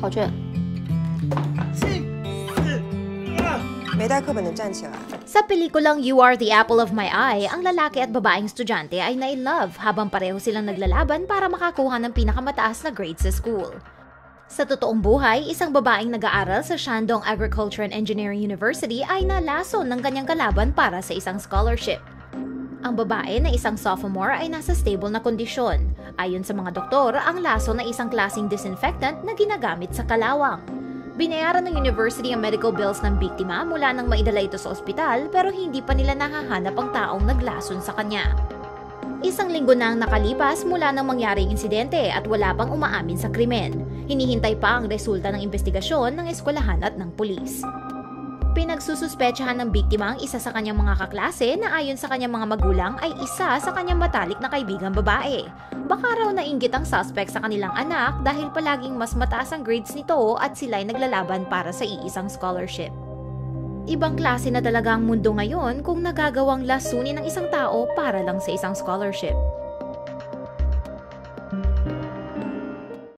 考卷。没带课本的站起来。 Sa pelikulang You Are the Apple of My Eye, ang lalaki at babaeng estudyante ay na-in-love habang pareho silang naglalaban para makakuha ng pinakamataas na grade sa school. Sa totoong buhay, isang babaeng nag-aaral sa Shandong Agriculture and Engineering University ay nalason ng kanyang kalaban para sa isang scholarship. Ang babae na isang sophomore ay nasa stable na kondisyon. Ayon sa mga doktor, ang laso na isang klasing disinfectant na ginagamit sa kalawang. Binayaran ng university ang medical bills ng biktima mula nang maidala ito sa ospital pero hindi pa nila nahahanap ang taong naglason sa kanya. Isang linggo na ang nakalipas mula nang mangyari ang insidente at wala pang umaamin sa krimen. Hinihintay pa ang resulta ng investigasyon ng eskwelahan at ng pulis. Pinagsususpetsahan ng biktima ang isa sa kanyang mga kaklase na ayon sa kanyang mga magulang ay isa sa kanyang matalik na kaibigang babae. Baka raw nainggit ang suspect sa kanilang anak dahil palaging mas mataas ang grades nito at sila'y naglalaban para sa iisang scholarship. Ibang klase na talaga ang mundo ngayon kung nagagawang lasunin ng isang tao para lang sa isang scholarship.